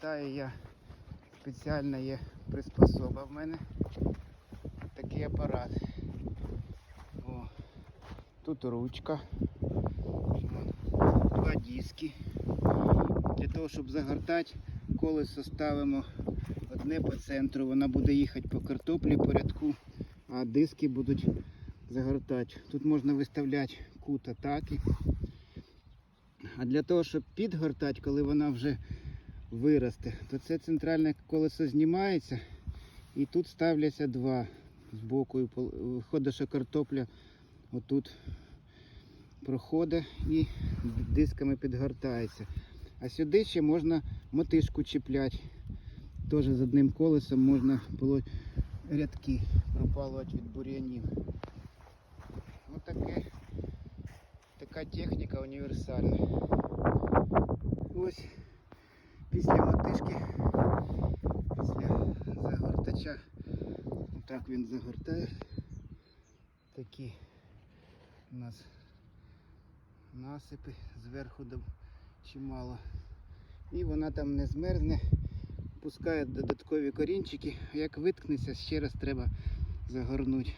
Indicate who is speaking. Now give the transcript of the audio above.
Speaker 1: загортаю я спеціальна є приспособа в мене. Такий апарат. О, тут ручка. Два диски. Для того, щоб загортати, колесо ставимо одне по центру. Вона буде їхати по картоплі по рядку, а диски будуть загортати. Тут можна виставляти кут атаки. А для того, щоб підгортати, коли вона вже виросте, то це центральне колесо знімається і тут ставляться два з боку. Виходить, що картопля отут проходить і дисками підгортається. А сюди ще можна мотишку чіпляти. Теж з одним колесом можна було рядки пропалувати від бур'янів. Ось таке, така техніка універсальна. Ось після мотишки, після загортача, так він загортає. Такі у нас насипи зверху чимало. І вона там не змерзне, пускає додаткові корінчики. Як виткнеться, ще раз треба загорнути.